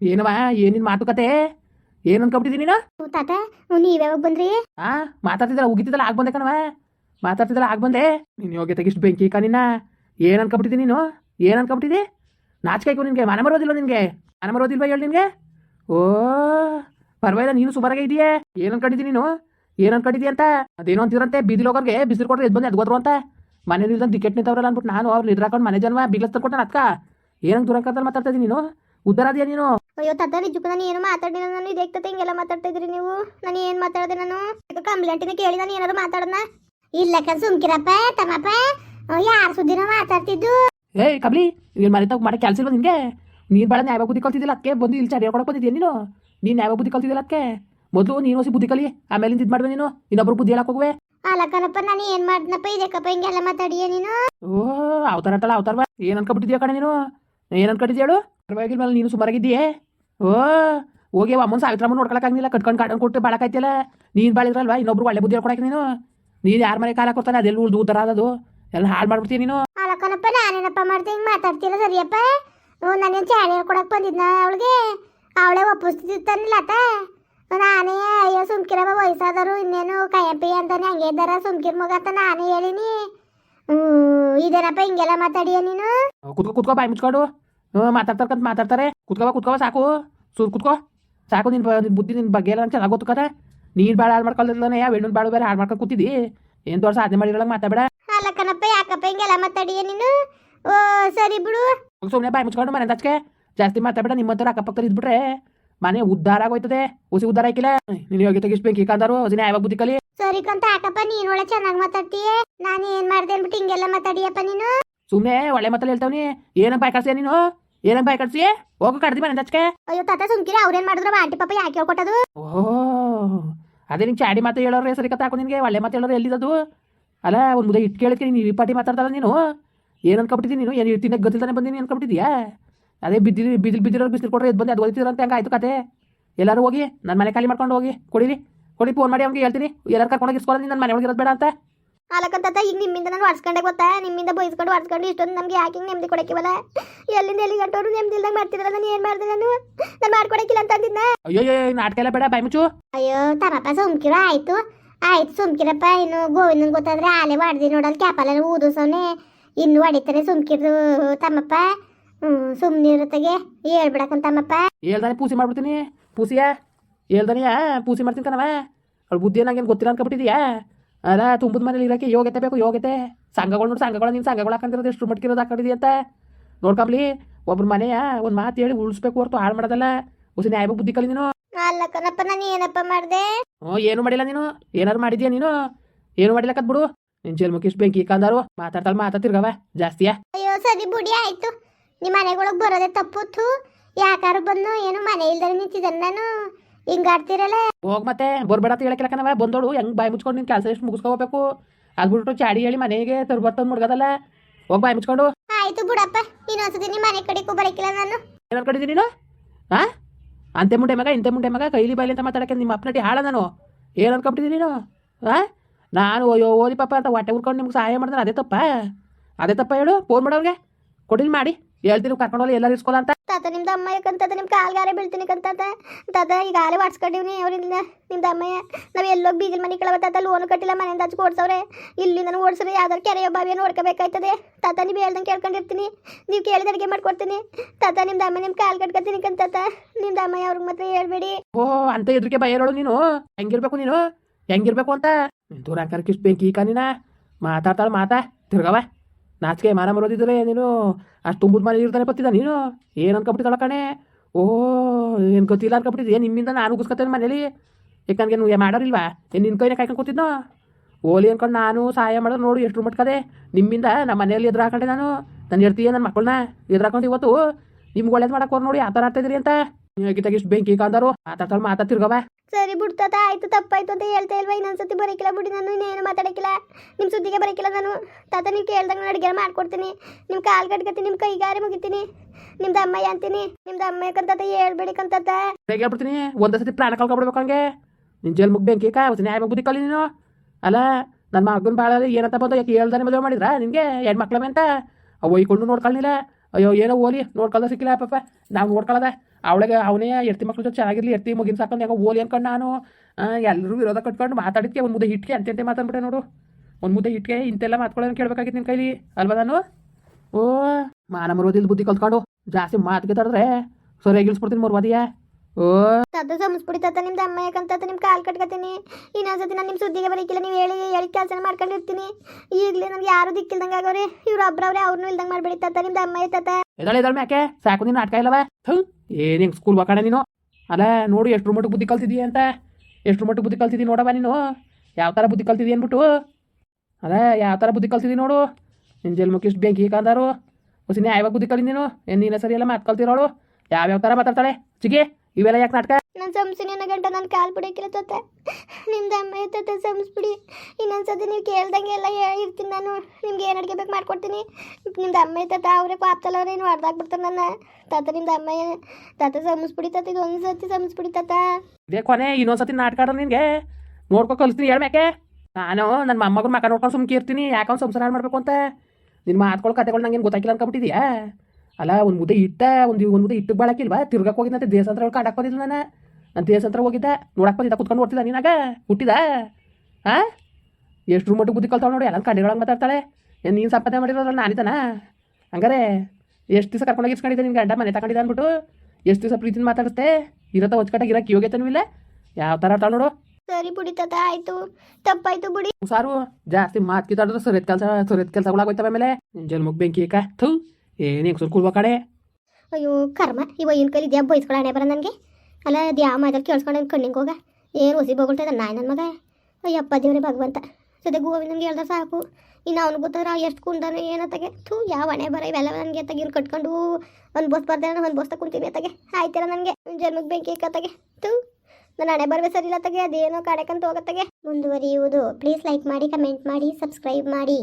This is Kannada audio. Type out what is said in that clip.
ಏನವ ಏನಿನ್ ಮಾತುಕತೆ ಏನ್ ಅನ್ಕೊಬಿಟ್ಟಿದೀನಿ ನೀನು? ತಾತ ನೀವ್ ಯಾವಾಗ ಬಂದ್ರಿ? ಆ ಮಾತಾಡ್ತಿದ್ದಲ್ಲ ಉಗಿತಿದ್ದಲ್ಲ ಆಗ್ ಬಂದೆ ಕಣವ ಮಾತಾಡ್ತಿದ್ದಲ್ಲ ಆಗ ಬಂದೆ. ನೀನು ಯೋಗ್ಯತೆಗೆ ಇಷ್ಟು ಬೆಂಕಿ ಕಣಿನ ಏನ್ ಅನ್ಕೊಬಿಟ್ಟಿದ್ದೀನಿ ನೀನು? ಏನ್ ಅನ್ಕೊಬಿಟ್ಟಿದ್ದಿ ನಾಚಿಕೆ ಆಯ್ತು ನಿನ್ಗೆ ಮನೆ ಬರೋದಿಲ್ಲ ನಿನ್ಗೆ? ಮನೆ ಬರೋದಿಲ್ವಾ ಹೇಳಿ ನಿನ್ಗೆ? ಓ ಪರವಾಗಿಲ್ಲ ನೀನು ಸುಮಾರಾಗೆ ಇದೆಯೇ. ಏನ್ ಅನ್ಕೊಂಡಿದ್ದೀನಿ ನೀನು? ಏನ್ ಅನ್ಕೊಂಡಿದ್ದಿ ಅಂತ? ಅದೇನೋ ಅಂತಿದ್ರಂತೆ ಬೀದಿಲ್ ಹೋಗೋರ್ಗೆ ಬಿಸಿಲು ಕೊಟ್ರೆ ಎದ್ ಬಂದು ಎದ್ಗೋದ್ರು ಅಂತ. ಮನೇಲಿ ಇಲ್ದಂತ ಟಿಕೆಟ್ ನಿಂತವ್ರಲ್ಲ ಅನ್ಬಿಟ್ಟು ನಾನು ಅವ್ರು ಇದ್ರಾಕೊಂಡು ಮನೆ ಜನ್ಮ ಬಿಗ್ಲಸ್ ತರ್ಕೊಟ್ಟಾನ ಅಕ್ಕ ಏನಂಗ್ ದೂರಂಕದಲ್ಲಿ ಮಾತಾಡ್ತಾ ನೀನು? ಉದ್ದಾರ ಅದೆಯಾ ನೀನು? ಅಯ್ಯೋ ತಾತ ನಿಜಕ್ಕೂ ನಾನು ಏನು ಮಾತಾಡಿನ ನಾನು ಇದೇಗ್ತತೆ ಹಿಂಗೆಲ್ಲ ಮಾತಾಡ್ತಾ ಇದ್ರಿ ನೀವು? ನಾನು ಏನು ಮಾತಾಡಿದೆ ನಾನು? ಕಂಪ್ಲೇಂಟಿನ ಕೇಳಿ ನಾನು ಏನಾದ್ರು ಮಾತಾಡೋಣ? ಇಲ್ಲ ಕನ್ ಸುಮ್ಕಿರಪ್ಪ ತಮ್ಮಪ್ಪ. ಯಾರು ಸುದ್ದಿನ ಮಾತಾಡ್ತಿದ್ದು? ಏಯ್ ಕಬ್ಲಿ ನೀನು ಮನೆ ತಗ ಮಾಡೋ ಕೆಲಸ ಇಲ್ವಾ ನಿನಗೆ? ನೀನು ಭಾಳ ನ್ಯಾಯ ಬುದ್ಧಿ ಕಲ್ತಿದ್ದಿಲ್ಲ ಅದಕ್ಕೆ ಬಂದು ಇಲ್ಲಿ ಚಾರಿಯ ಕೊಡಕ್ಕೆ ಬಂದಿದ್ದೀನಿ ನೀನು? ನೀನು ನ್ಯಾಯ ಬುದ್ಧಿ ಕಲ್ತಿದ್ದಿಲ್ಲ ಅದಕ್ಕೆ ಮೊದಲು ನೀನು ಹೊಸಿ ಬುದ್ಧಿ ಕಲಿ ಆಮೇಲೆ ಇದು ಮಾಡುವೆ ನೀನು? ಇನ್ನೊಬ್ರು ಬುದ್ಧಿ ಹೇಳಕ್ಕೆ ಹೋಗುವೆ? ಕಣಪ್ಪ ನಾನು ಏನು ಮಾಡ್ದನಪ್ಪ? ಇದಕ್ಕಪ್ಪ ಹಿಂಗೆಲ್ಲ ಮಾತಾಡಿಯ ನೀನು? ಓ ಅವತಾರ ಅಟ್ಟಲ್ಲ ಅವತಾರ ಏನು ಅನ್ಕೊಬಿಟ್ಟಿದ್ಯಾ ಕಣೆ ನೀನು? ಏನು ಅನ್ಕೊಂಡಿದ್ಯ ಹೇಳು? ಪರವಾಗಿಲ್ಲ ಮೇಲೆ ನೀನು ಸುಮಾರಾಗಿದ್ದೀಯೇ? ಓ ಹೋಗಿ ಅಮ್ಮನ ಸಾವಿತ್ರಮ್ಮ ನೋಡ್ಕೊಳಕ್ಕಾಗಿಲ್ಲ ಕಟ್ಕೊಂಡು ಕಾಡನ್ ಕೊಟ್ಟು ಬಾಳಕಾಯ್ತಿಲ್ಲ. ನೀನು ಬಾಳಿದ್ರಲ್ವಾ? ಇನ್ನೊಬ್ರು ಒಳ್ಳೆ ಬುದ್ಧಿ ಹೇಳ್ಕೊಡಕ್ಕೆ ನೀನು? ನೀನು ಯಾರ ಮನೆ ಕಾಲ ಕೊಡ್ತಾನೆ ಅದೆಲ್ಲ ಉಳ್ದು ಉತ್ತರ ಆದದು ಎಲ್ಲ ಹಾಳು ಮಾಡ್ಬಿಡ್ತೀಯ ನೀನು? ಅಲ್ಲಕ್ಕನಪ್ಪ ನಾನೇನಪ್ಪ ಮಾಡ್ತೀನಿ ಹಿಂಗ್ ಮಾತಾಡ್ತಿಲ್ಲ ಸರಿಯಪ್ಪ? ನಾನೇನ್ ಚಾಣಿ ಹೇಳ್ಕೊಡಕ್ ಬಂದಿದ್ನ ಅವಳಿಗೆ? ಅವಳೇ ಒಪ್ಪಿಸ್ತಿದ್ದಾನಿಲ್ಲ ಅತ್ತ ನಾನೇ ಅಯ್ಯೋ ಸುಮ್ಕಿರಪ್ಪ ವಯಸ್ಸಾದರು ಇನ್ನೇನು ಕೈಯಪ್ಪಿ ಅಂತಾನೆ ಹಂಗೆ ಇದ್ದಾರ. ಸುಮ್ಕಿರ್ ಮಗ ಅಂತ ನಾನೇ ಹೇಳಿನಿ. ಇದೇನಪ್ಪ ಹಿಂಗೆಲ್ಲ ಮಾತಾಡಿಯ ನೀನು? ಕುತ್ಕೋ ಕುತ್ಕೋ ಬಾಯಿ ಮುಚ್ಕೊಂಡು. ಮಾತಾಡ್ತಾರ್ಕಂತ ಮಾತಾಡ್ತಾರೆ ಕುತ್ಕೋ ಕುತ್ಕೋ ಸಾಕು. ಸೂರ್ ಕುತ್ಕೋ. ಸಾಕು ನಿನ್ನ ನಿನ್ನ ಬುದ್ಧಿ ನಿನ್ನ ಬಗ್ಗೆ ಎಲ್ಲ ಚೆನ್ನಾಗಿ ಗೊತ್ತು ಕದ ನೀನು ಭಾಳ ಹಾಳು ಯಾವ ಹೆಣ್ಣು ಬಾಳು ಬೇರೆ ಹಾಳು ಮಾಡ್ಕೊಂಡು ಕೂತಿದ್ದಿ ಏನು ದೊಡ್ಡ ಸಾಧನೆ ಮಾಡಿರೋ ಮಾತಾಡ ಅಲ್ಲಕ್ಕನಪ್ಪ ಯಾಕಪ್ಪ ಹಿಂಗೆಲ್ಲ ಮಾತಾಡಿಯ ನೀನು? ಓ ಸರಿ ಬಿಡು. ಸುಮ್ಮನೆ ಬಾಯಿ ಮುಚ್ಕೊಂಡು ಮನೆ ಹಚ್ಕೆ ಜಾಸ್ತಿ ಮಾತಾಡ ನಿಮ್ಮ ಹತ್ರ ಅಕ್ಕಪಕ್ಕದಲ್ಲಿ ಇದ್ಬಿಟ್ರೆ ಮನೆ ಉದ್ದಾರ ಆಗೋಯ್ತದೆ. ಉಸಿ ಉದ್ಧಾರ ಆಯ್ಕಿಲ್ಲ. ನೀನು ಹೋಗಿ ತೆಗಿಸ್ಬೇಕು ಈ ಕಾಂದಾರು ಹಸಿನ ಯಾವಾಗ ಬುದ್ಧಿ ಕಲಿ. ಸರಿ ಕಂತ ಯಾಕಪ್ಪ ನೀನು ಒಳ್ಳೆ ಚೆನ್ನಾಗಿ ಮಾತಾಡ್ತೀಯ? ನಾನು ಏನ್ ಮಾಡ್ದೆ ಅನ್ಬಿಟ್ಟು ಹಿಂಗೆಲ್ಲ ಮಾತಾಡಿಯಪ್ಪ ನೀನು? ಸುಮ್ಮನೆ ಒಳ್ಳೆ ಮತ್ತಲ್ಲಿ ಹೇಳ್ತಾವನಿ ಏನಪ್ಪ ಬಾಯ್ ಕಳ್ಸಿಯ ನೀನು? ಏನಪ್ಪ ಬಾಯ್ ಕಳ್ಸಿ ಹೋಗು ಕಡ್ದಿ ಮನೆ ಹಚ್ಕೆ ಅಯ್ಯೋ ತಾತ ಸುಮ್ಕಿರ ಅವ್ರೇನ್ ಮಾಡಿದ್ರು ಆಂಟಿ ಪಾಪ ಯಾಕೆ ಹೇಳ್ಕೊಟ್ಟದು? ಓಹೋ ಅದೇ ನಿಂಗೆ ಚಾಡಿ ಮಾತು ಹೇಳೋರು ಸರಿ ಕತ್ತಾಕು ನಿನಗೆ ಒಳ್ಳೆ ಮಾತು ಹೇಳೋರು ಎಲ್ಲಿದದು? ಅಲ್ಲ ಒಂದು ಮುದ್ದೆ ಇಟ್ಟು ಕೇಳಿದ್ಕೆ ನೀನು ಈ ಪಾಟಿ ಮಾತಾಡ್ತಾರ ನೀನು? ಏನು ಅನ್ಕೊಬಿಟ್ಟಿದ್ದೀನಿ ನೀನು? ಏನು ತಿನ್ನಕ್ಕೆ ಬಂದಿ ಬಂದೀನಿ ಅನ್ಕೊಬಿಟ್ಟಿದ್ಯಾ? ಅದೇ ಬಿದ್ದಿರಿ ಬಿದಿಲ್ ಬಿದ್ದಿರೋ ಬಿಸಿಲು ಕೊಡ್ರಿ ಎದ್ದು ಬಂದು ಅದು ಓದಿತಿರಂತೆ ಹಂಗೆ ಆಯ್ತು ಕತೆ ಎಲ್ಲರೂ ಹೋಗಿ ನನ್ನ ಮನೆ ಖಾಲಿ ಮಾಡ್ಕೊಂಡು ಹೋಗಿ ಕೊಡಿರಿ. ಕೊಡಿ ಫೋನ್ ಮಾಡಿ ಅವ್ನಿಗೆ ಹೇಳ್ತೀನಿ. ಎಲ್ಲರೂ ಕರ್ಕೊಂಡೋಗಿ ಇಸ್ಕೊಳ್ಳಿ ನನ್ನ ಮನೆ ಒಳಗೆ ಇರೋದು ಬೇಡ ಅಂತ. ಅಲ್ಲಕ್ಕಂತ ಈಗ ನಿಮ್ಮಿಂದ ನಾನು ಹೊಡ್ಸ್ಕೊಂಡೆ ಗೊತ್ತಾ? ನಿಮ್ಮಿಂದ ಬೈಸ್ಕೊಂಡು ಹೊಡ್ಸ್ಕೊಂಡು ಇಷ್ಟೊಂದು ನಮ್ಗೆ ಯಾಕೆ ನೆಮ್ಮದಿ ಕೊಡಕ್ಕಿವಲ್ಲ ಎಲ್ಲಿಂದ ಎಲ್ಲಿ ಗಂಟೋರು ನೆಮ್ಮದಿ ಇಲ್ದಂಗೆ ಮಾಡ್ತಿರಲ್ಲ ನಾನು ಏನು ಮಾಡಿದೆ ನಾನು? ನಾನು ಮಾಡ್ಕೊಡಕ್ಕಿಲ್ಲ ಅಂತ ಅಂದಿದ್ನ? ಅಯ್ಯೋ ನಾಟಕ ಬೇಡ ಬಾಯ್ ಅಯ್ಯೋ ತಮ್ಮಪ್ಪ ಸುಮ್ಕಿರ ಆಯ್ತು ಆಯ್ತು ಸುಮ್ಕಿರಪ್ಪ ಇನ್ನು ಗೋವಿಂದನ್ ಗೊತ್ತಾದ್ರೆ ಆಲೆ ಮಾಡ್ದಿ ನೋಡಲ್ ಕ್ಯಾಪಲ್ಲ ಊದಿಸೋನೆ ಇನ್ನು ಹೊಡಿತಾರೆ ಸುಮ್ಕಿರು ತಮ್ಮಪ್ಪ ಹ್ಞೂ ಸುಮ್ಮನಿರತ್ತಗೆ ಹೇಳ್ಬಿಡಕಂತ ತಮ್ಮಪ್ಪ ಹೇಳ್ದಾನೆ ಪೂಸಿ ಮಾಡ್ಬಿಡ್ತೀನಿ ಪೂಸಿಯ ಹೇಳ್ದಾನೆಯಾ ಪೂಸಿ ಮಾಡ್ತೀನಿ ಕಣವ ಅವಳು ಬುದ್ಧಿ ನಂಗೇನು ಗೊತ್ತಿಲ್ಲ ಅನ್ಕೊಬಿಟ್ಟಿದ್ಯಾ ಅಲ್ಲ ತುಂಬದ ಮನೇಲಿ ಇರೋಕೆ ಯೋಗ್ಯತೆ ಬೇಕು ಯೋಗ್ಯತೆ ಸಂಘಗಳು ನೋಡಿ ಸಂಘಗಳು ನಿನ್ನ ಸಂಘಗಳು ಹಾಕೊಂಡಿರೋದು ಎಷ್ಟು ಮಟ್ಕಿರೋದು ಹಾಕೊಂಡಿದ್ಯ ಅಂತ. ನೋಡ್ಕೊಂಬ್ಲಿ ಒಬ್ರ ಮನೆಯ ಒಂದು ಮಾತು ಹೇಳಿ ಉಳಿಸ್ಬೇಕು ಹೊರತು ಹಾಳು ಮಾಡೋದಲ್ಲ. ಉಸಿ ನ್ಯಾಯ ಬುದ್ಧಿ ಕಲಿ ನೀನು? ಅಲ್ಲಕ್ಕನಪ್ಪ ನಾನು ಏನಪ್ಪ ಮಾಡಿದೆ? ಹ್ಞೂ ಏನು ಮಾಡಿಲ್ಲ ನೀನು? ಏನಾದ್ರು ಮಾಡಿದ್ಯಾ ನೀನು? ಏನು ಮಾಡಿಲ್ಲ ಕದ್ಬಿಡು. ನಿನ್ ಜೇಲ್ ಇಷ್ಟು ಬೆಂಕಿ ಕಂದಾರು ಮಾತಾ ಮಾತಾಡ್ತಿರ್ಗವ ಜಾಸ್ತಿಯಾ? ಅಯ್ಯೋ ಸರಿ ಬುಡಿ ಆಯ್ತು. ನಿಮ್ಮ ಮನೆಗೊಳಗೆ ಬರೋದೇ ತಪ್ಪುತ್ತು ಯಾಕಾರು ಬಂದು ಏನು ಮನೆ ಇಲ್ದರೆ ನಿಂತಿದ್ದಾನೆ ನಾನು. ಹಿಂಗಾಡ್ತಿರಲ್ಲ ಹೋಗ್ ಮತ್ತೆ ಬರ್ಬೇಡ ಅಂತ ಹೇಳಕ್ಕಿಲ್ಲ ಬಂದೋಳು ಹೆಂಗ್ ಬಾಯಿ ಮುಚ್ಕೊಂಡು ನಿನ್ ಕೆಲಸ ಎಷ್ಟು ಮುಗಿಸ್ಕೋಬೇಕು? ಅದ್ಬಿಟ್ಟು ಚಾಡಿ ಹೇಳಿ ಮನೆಗೆ ತರ್ಬರ್ತಂದು ಮುಡ್ಗದಲ್ಲ. ಹೋಗಿ ಬಾಯಿ ಮುಚ್ಕೊಂಡು. ಆಯ್ತು ಬಿಡಪ್ಪ. ಇನ್ನೊಂದ್ಸತಿ ನಿಮ್ಮ ಮನೆ ಕಡೆಗೂ ಬರಕಿಲ್ಲ ನಾನು. ಏನ್ ಅನ್ಕೊಂಡಿದ್ದೀನಿ ನೀನು? ಹಾ ಅಂತೆ ಮುಂಡೆ ಮಗ ಇಂತೆ ಮುಂಡೆ ಮಗ ಕೈಲಿ ಬಾಯ್ಲಿ ಅಂತ ಮಾತಾಡಕ್ಕೆ ನಿಮ್ಮ ಅಪ್ಪನಟಿ ಹಾಳ ನಾನು. ಏನು ಅನ್ಕೊಂಬಿಟ್ಟಿದ್ದೀನಿ ನೀನು? ಹಾ ನಾನು ಅಯ್ಯೋ ಓದಿ ಪಾಪ ಅಂತ ಹೊಟ್ಟೆ ಉರ್ಕೊಂಡು ನಿಮ್ಗೆ ಸಹಾಯ ಮಾಡಿದ್ರೆ ಅದೇ ತಪ್ಪ? ಅದೇ ತಪ್ಪ ಹೇಳು? ಫೋನ್ ಮಾಡೋರಿಗೆ ಕೊಡಿ ಮಾಡಿ. ಹೇಳ್ತೀನಿ ಕರ್ಕೊಂಡು ಹೋಗಿ ಎಲ್ಲರೂ ಇಸ್ಕೊಲ್ಲ ಅಂತ. ತಾತ ನಿಮ್ದು ಅಮ್ಮ ಕಂತದ ನಿಮ್ಮ ಕಾಲ್ಗಾರೆ ಬೀಳ್ತೀನಿ ಕಂತದ ತಾತ. ಈಗ ಆಲೆ ವಾಡ್ಸ್ಕೊಂಡಿವ್ನಿ ಅವ್ರಿಂದ ನಿಮ್ದು ಅಮ್ಮಯ್ಯ. ನಾವು ಎಲ್ಲೋಗಿ ಬೀದಿಲ್ ಮನೆ ಕೇಳವ ತಾತ ಲೋನ್ ಕಟ್ಟಿಲ್ಲ ಮನೆಯಿಂದ ಹಚ್ಚಿ ಓಡ್ಸವ್ರೆ. ಇಲ್ಲಿಂದ ಓಡಿಸ್ರಿ ಯಾವ್ದಾರು ಕೆರೆಯ ಬಾವಿಯ ನೋಡ್ಕೋಬೇಕಾಯ್ತದೆ. ತಾತ ನೀವು ಹೇಳ್ದಂಗೆ ಕೇಳ್ಕೊಂಡಿರ್ತೀನಿ. ನೀವು ಕೇಳಿದ ಅಡುಗೆ ಮಾಡ್ಕೊಡ್ತೀನಿ. ತಾತ ನಿಮ್ದು ಅಮ್ಮ ನಿಮ್ಮ ಕಾಲ್ ಕಟ್ಕೊತೀನಿ ಕಂತಾತ ನಿಮ್ದು ಅಮ್ಮಯ್ಯ ಅವ್ರಿಗೆ ಮತ್ತೆ ಹೇಳ್ಬೇಡಿ. ಓ ಅಂತ ಎದ್ರಿಗೆ ಭಯ ಹೇಳೋಳು ನೀನು? ಹೆಂಗಿರ್ಬೇಕು ನೀನು? ಹೆಂಗಿರ್ಬೇಕು ಅಂತ? ದೂರ ಕರ್ಕಿಸ್ಬೇಕು ಬೆಂಕಿ ಈಗ ನೀನ ಮಾತಾಡ್ತಾಳೆ ಮಾತಾ ತಿರ್ಗವ ನಾಚಿಕೆ ಮಾನ ಮರೋದಿದ್ರೆ ನೀನು ಅಷ್ಟು ತುಂಬದ ಮನೆ ಇರ್ತಾನೆ ಬತ್ತಿದ್ದ ನೀನು? ಏನು ಅನ್ಕೊಬಿಟ್ಟಿದ್ದಾಳ ಕಣೆ? ಓ, ಏನು ಗೊತ್ತಿಲ್ಲ ಅನ್ಕೊಬಿಟ್ಟಿದ್ದೆ ನಿಮ್ಮಿಂದ ನಾನು ಉಗಿಸ್ಕೊತೇನೆ ಮನೇಲಿ? ಯಾಕಂದ್ರೆ ನೀವು ಮಾಡೋರಿಲ್ವಾ? ಏನು ನಿನ್ನ ಕೈನ ಕಾಯ್ಕೊಂಡು ಕೂತಿದ್ನೋ? ಓಲಿ ಅನ್ಕೊಂಡು ನಾನು ಸಹಾಯ ಮಾಡೋದು ನೋಡು, ಎಷ್ಟು ಮಟ್ಕದೆ ನಿಮ್ಮಿಂದ ನಮ್ಮ ಮನೆಯಲ್ಲಿ ಎದುರು ಹಾಕೊಂಡೆ ನಾನು. ನನ್ನ ಹೇಳ್ತೀಯ ನನ್ನ ಮಕ್ಕಳನ್ನ ಎದುರು ಹಾಕೊಂಡು ಇವತ್ತು. ನಿಮ್ಗೆ ಒಳ್ಳೇದು ಮಾಡಕ್ಕೆ ನೋಡಿ ಆ ಥರ ಆಡ್ತಿದ್ರಿ ಅಂತ. ಗೀತಾಗ ಇಷ್ಟು ಬೆಂಕಿ ಕಾಂದಾರು ಮಾತಾಡ್ತಾಳೆ ಮಾತಾಡ್ತಿರ್ಗವ ಸರಿ ಬಿಡ್ತಾತ ಆಯ್ತು, ತಪ್ಪಾಯ್ತು ಅಂತ ಹೇಳ್ತಾ ಇಲ್ವಾ? ಇನ್ನೊಂದ್ಸತಿ ಬರೀಕಿಲ್ಲ ಬಿಡಿ, ನಾನು ಇನ್ನೇನು ಮಾತಾಡಕಿಲ್ಲ. ನಿಮ್ಮ ಸುದ್ದಿಗೆ ಬರೀಕಿಲ್ಲ ನಾನು. ತಾತ, ನೀವು ಕೇಳ್ದಂಗೆ ನಾನು ಅಡುಗೆ ಮಾಡ್ಕೊಡ್ತೀನಿ. ನಿಮ್ಮ ಕಾಲು ಕಟ್ಕೊತೀನಿ ನಿಮ್ಮ ಕೈಗಾರಿ ಮುಗಿತೀನಿ. ನಿಮ್ದು ಅಮ್ಮಯ್ಯ ಅಂತೀನಿ. ನಿಮ್ದು ಅಮ್ಮ ಕಂತಾತ ಹೇಳ್ಬೇಡಿ ಕಂತಾತ ಬೇಗ ಒಂದೇ ಸತಿ ಪ್ರಾಣ ಕಳ್ಕೊಬಿಡ್ಬೇಕು ಹಂಗೆ. ನಿನ್ನ ಜೇಲ್ ಮುಗ್ ಬೆಂಕಿ ಕಾ ನ್ಯಾಯ ಬುದ್ಧಿ ಕಲಿ ನೀನು. ಅಲ್ಲ ನನ್ನ ಮಗನ ಭಾಳ ಏನಂತ ಬಂದು ಯಾಕೆ ಹೇಳ್ದಾನೆ ಮದುವೆ ಮಾಡಿದ್ರಾ ನಿನಗೆ? ಹೆಣ್ಮಕ್ಳವೆ ಅಂತ ಒಯ್ಕೊಂಡು ನೋಡ್ಕೊಳ್ಳಿಲ್ಲ ಅಯ್ಯೋ, ಏನೋ ಓಲಿ, ನೋಡ್ಕೊಳ್ದ ಸಿಕ್ಕಿಲ್ಲ ಪಾಪ ನಾವು ನೋಡ್ಕೊಳ್ಳೋದ ಅವಳಿಗೆ, ಅವನೇ ಎರ್ತಿ ಮಕ್ಳ ಜೊತೆ ಚೆನ್ನಾಗಿರ್ಲಿ, ಎರ್ತಿ ಮಗಿನ ಸಾಕೊಂಡು ಯಾಕೋ ಓಲಿ ಅನ್ಕೊಂಡು ನಾನು. ಎಲ್ಲರೂ ವಿರೋಧ ಕಟ್ಕೊಂಡು ಮಾತಾಡಿದ್ಕೆ ಒಂದು ಮುದ್ದೆ ಹಿಟ್ಕೆ ಅಂತೆ ಮಾತಾಡ್ಬಿಟ್ಟೆ ನೋಡು. ಒಂದು ಮುದ್ದೆ ಹಿಟ್ಗೆ, ಇಂತೆಲ್ಲ ಮಾತ್ಕೊಳ್ಳೋದು ಕೇಳ್ಬೇಕಾಗಿತ್ತು ನಿನ್ನ ಕೈಲಿ, ಅಲ್ವಾ ನಾನು? ಓ, ಮಾನ ಮರೋದಿಲ್ಲ ಬುದ್ಧಿ ಕಲ್ತ್ಕೊಂಡು ಜಾಸ್ತಿ ಮಾತಿಗೆ ತಡೆದ್ರೆ ಸರಿಯಾಗಿ ಮೂರು ಮರ್ವಾದಿಯಾ. ಓ. ತದ ಸಮಸ್ಬಿಡಿ ತಾತ ನಿಮ್ದು ಅಮ್ಮ ಯಾಕಂತ ನಿಮ್ಮ ಕಾಲು ಕಟ್ಕೊತೀನಿ ಇನ್ನೊಂದ್ಸತಿ ನಾನು ನಿಮ್ಮ ಸುದ್ದಿಗೆ ಬರೀಕಿಲ್ಲ ನೀವು ಹೇಳಿ ಹೇಳಿ ಕೆಲಸ ಮಾಡ್ಕೊಂಡಿರ್ತೀನಿ. ಈಗಲೇ ನನಗೆ ಯಾರು ದಿಕ್ಕಿಲ್ದಂಗೆ ಆಗವ್ರೆ. ಇವ್ರು ಒಬ್ರವ್ರೆ ಅವ್ರನ್ನೂ ಇಲ್ದಂಗೆ ಮಾಡ್ಬೇಡಿ ತಾತ ನಿಮ್ದು ಅಮ್ಮ ತಾತ ಎದಳೆ ಎದಳ ಮ್ಯಾಕೆ? ಸಾಕು ನೀನು ನಾಟಕ ಇಲ್ಲವ? ಏನ್ ಏನು ಹಿಂಗೆ ಸ್ಕೂಲ್ ಹೋಗೋಣ ನೀನು? ಅಲ್ಲ ನೋಡು ಎಷ್ಟು ಮಟ್ಟಿಗೆ ಬುದ್ಧಿ ಕಲ್ತಿದ್ದೀಯ ಅಂತ. ಎಷ್ಟು ಮಟ್ಟಿಗೆ ಬುದ್ಧಿ ಕಲ್ತಿದ್ದಿ ನೋಡವ ನೀನು? ಯಾವ ಥರ ಬುದ್ಧಿ ಕಲ್ತಿದ್ದಿ ಅಂದ್ಬಿಟ್ಟು ಅಲ್ಲ ಯಾವ ಥರ ಬುದ್ಧಿ ಕಲ್ತಿದ್ದಿ ನೋಡು? ನಿನ್ನ ಜಲ್ಮಕ್ಕೆ ಇಷ್ಟು ಬೆಂಕಿ ಕಂದಾರು. ಹೊಸ ಯಾವಾಗ ಬುದ್ಧಿ ಕಲಿ ನೀನು? ಏನು ನೀನೇ ಸರಿ ಎಲ್ಲ ಮಾತು ಕಲ್ತಿರೋಳು? ಯಾವ್ಯಾವ ಥರ ಮಾತಾಡ್ತಾಳೆ? ಚಿಗೆ. ಇವೆಲ್ಲ ಯಾಕೆ ನಾಟಕ? ನಾನು ಸಂಸಿನ ಗಂಟ ನಾನು ಕಾಲು ಬಿಡೋಕಿಲ್ಲ ತತೆ. ನಿಮ್ದು ಅಮ್ಮ ತಾತ ಸಂಸ್ಬಿಡಿ ಇನ್ನೊಂದ್ಸತಿ ನೀವು ಕೇಳ್ದಂಗೆ ಎಲ್ಲ ಇರ್ತೀನಿ ನಾನು. ನಿಮ್ಗೆ ಏನು ಅಡುಗೆ ಬೇಕು ಮಾಡ್ಕೊಡ್ತೀನಿ. ನಿಮ್ದು ಅಮ್ಮ ತಾತ ಅವರೇ ಪಾಪ್ತಲ್ಲವ್ರೆ ಏನು ಹೊಡೆದಾಕ್ಬಿಡ್ತಾರೆ ನನ್ನ. ತಾತ ನಿಮ್ದು ಅಮ್ಮ ತಾತ ಸಂಸ್ಬಿಡಿ ತಾತ ಇದು ಒಂದ್ಸತಿ ಸಂಸ್ಬಿಡಿ ತಾತ. ಇದೇ ಕೊನೆ ಇನ್ನೊಂದ್ಸತಿ ನಾಟಕ ಆಡೋ ನಿನಗೆ. ನೋಡ್ಕೊ ಕಲಿಸ್ತೀನಿ ಹೇಳ ಮ್ಯಾಕೆ. ನಾನು ನನ್ನ ಮೊಮ್ಮಗನ ಮಕ್ಕ ನೋಡ್ಕೊಂಡು ಸುಮ್ಕಿರ್ತೀನಿ ಯಾಕೆ ಸಂಸಾರ ಮಾಡಬೇಕು ಅಂತ? ನಿನ್ನ ಮಾತುಗಳು ಕತೆಗಳು ನಂಗೇನು ಗೊತ್ತಾಗಿಲ್ಲ ಅನ್ಕೊಬಿಟ್ಟಿದ್ಯಾ? ಅಲ್ಲ ಒಂದು ಮುದ್ದೆ ಇಟ್ಟ ಒಂದು ಒಂದು ಮುದ್ದೆ ಇಟ್ಟಿಗೆ ಬಾಳಕ್ಕಿಲ್ವಾ ತಿರ್ಗಕ್ಕೆ ಹೋಗಿದ್ದಂತೆ ದೇಶಾಂತರ ಒಳಗೆ ಕಾಡಕ್ಕೆ ಹೋಗಿದ್ದ ನಾನು. ನಾನು ದೇಶಾಂತರ ಹೋಗಿದ್ದೆ ನೋಡಕ್ಕೆ ಬಂದಿದ್ದ ಕುತ್ಕೊಂಡು ಓಡ್ತಿದ್ದ ನೀನಾಗ. ಹುಟ್ಟಿದ? ಹಾಂ ಎಷ್ಟು ಮಟ್ಟಿಗೆ ಬುದ್ಧಿ ಕಲ್ತಾವ ನೋಡಿ ಎಲ್ಲ ಕಣ್ಣುಗಳಂಗೆ ಮಾತಾಡ್ತಾಳೆ. ಏನು ನೀನು ಸಂಪಾದನೆ ಮಾಡಿರೋದ್ರಲ್ಲ ನಾನಿದ್ದಾನ ಹಂಗಾರೆ ಎಷ್ಟು ದಿವಸ ಕರ್ಕೊಂಡೋಗಿ ಇಸ್ಕೊಂಡಿದ್ದೆ ನಿನ್ನ ಗಂಡ ಮನೆ ತಗೊಂಡಿದ್ದೆ ಅಂದ್ಬಿಟ್ಟು. ಎಷ್ಟು ದಿವಸ ಪ್ರೀತಿನ ಮಾತಾಡಿಸ್ತೆ ಇರತ್ತ ಹೊಚ್ಕಟ್ಟಾಗಿ ಇರಕ್ಕೆ ಯೋಗ್ಯತನೂ ಇಲ್ಲ ಯಾವ ಥರ ಆಡ್ತಾಳೆ ನೋಡು. ಸರಿ ಬಿಡಿ ತಾತ ಆಯ್ತು. ತಪ್ಪಾಯ್ತು ಬಿಡಿ. ಸಾರು ಜಾಸ್ತಿ ಮಾತು ಕಿತ್ತಾಡಿದ್ರೆ ಸರಿಯದ ಕೆಲಸ ಸರಿಯದ ಕೆಲಸಗಳಾಗೋಯ್ತವೆ ಆಮೇಲೆ. ಜನ್ಮಕ್ಕೆ ಬೆಂಕಿ ಕಾ ಥೂ. ಏನು ಸುರ್ಕುಳ್ವ ಕಡೆ ಅಯ್ಯೋ, ಕರ್ಮ. ಇವ ಏನು ಕಲಿ ದ್ಯಾ ಬೈಸ್ಕೊಳ್ಳೋಣ ಬರ ನನಗೆ. ಅಲ್ಲ ದ್ಯಾ ಮಾತಲ್ಲಿ ಕೇಳಿಸ್ಕೊಂಡು ಕಣ್ಣಿಗೆ ಹೋಗ. ಏನು ಹೊಸಿ ಬೊಗಳ್ತದ ನಾಯಿ ನನ್ನ ಮಗ. ಅಯ್ಯಪ್ಪ ದೇವ್ರೆ, ಭಗವಂತ. ಸದ್ಯ ಗೋವಿಂದನ್ಗೆ ಹೇಳ್ದ ಸಾಕು. ಇನ್ನು ಅವ್ನಿಗೆ ಗೊತ್ತಾದ್ರೆ ಎಷ್ಟು ಕುಂದಾನೆ ಏನತ್ತಾಗೆ ಥೂ, ಯಾವ ಹಣೆ ಬರ ಇವೆಲ್ಲ ನನಗೆ ತಗಿ ಇವ್ರು ಕಟ್ಕೊಂಡು ಒಂದು ಬಸ್ ಬರ್ದೆ ಒಂದು ಬಸ್ ಕುಂತೀನಿ ಅತ್ತಾಗೆ. ಆಯ್ತಲ್ಲ ನನಗೆ. ಜನ್ಮಕ್ಕೆ ಬೆಂಕಿ ಕತ್ತಾಗೆ ಥೂ, ನನ್ನ ಹಣೆ ಬರವೇ ಸರಿ ಇಲ್ಲ ತಗೆ ಅದೇನೋ ಕಾಡಕ್ಕಂತ ಹೋಗತ್ತಾಗೆ. ಮುಂದುವರಿಯುವುದು. ಪ್ಲೀಸ್ ಲೈಕ್ ಮಾಡಿ ಕಮೆಂಟ್ ಮಾಡಿ ಸಬ್ಸ್ಕ್ರೈಬ್ ಮಾಡಿ.